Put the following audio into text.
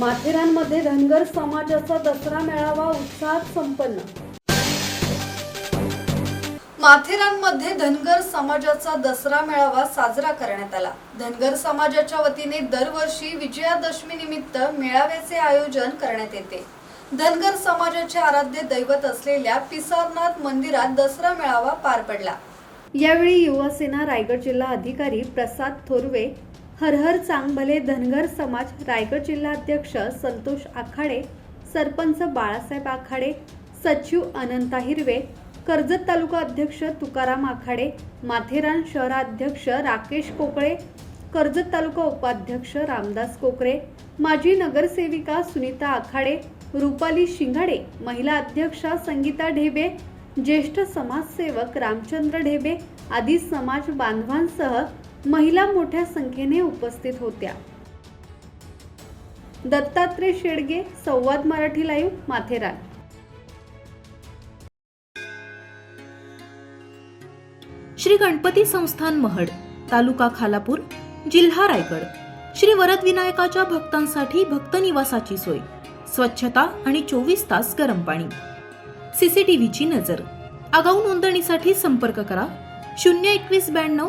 माथेरानमध्ये धनगर समाजाचा दसरा मेळावा उत्साहात संपन्न. माथेरानमध्ये धनगर समाजाचा दसरा मेळावा साजरा करण्यात आला. धनगर समाजाच्या वतीने दरवर्षी विजयादशमी निमित्त मेळाव्याचे आयोजन करण्यात येते. धनगर समाजाचे आराध्य दैवत असलेल्या पिसारनाथ मंदिरात दसरा मेळावा पार पडला. यावेळी युवासेना रायगड जिल्हा अधिकारी प्रसाद थोरवे हर हर चांगभले धनगर समाज रायगड जिल्हाध्यक्ष संतोष आखाडे सरपंच बाळासाहेब आखाडे सचिव अनंता हिरवे कर्जत तालुका अध्यक्ष तुकाराम आखाडे माथेरान शहराध्यक्ष राकेश कोकळे कर्जत तालुका उपाध्यक्ष रामदास कोकरे माजी नगरसेविका सुनीता आखाडे रुपाली शिंगाडे महिला अध्यक्षा संगीता ढेबे ज्येष्ठ समाजसेवक रामचंद्र ढेबे आदी समाज बांधवांसह महिला मोठ्या संख्येने उपस्थित होत्या. दत्तात्रय शेडगे संवाद मराठी लाईव्ह माथेरान. श्री गणपती संस्थान महड तालुका खालापूर जिल्हा रायगड. श्री वरद विनायकाच्या भक्तांसाठी भक्त निवासाची सोय स्वच्छता आणि चोवीस तास गरम पाणी. सीसीटीव्हीची नजर. आगाऊ नोंदणीसाठी संपर्क करा शून्य एकवीस ब्याण्णव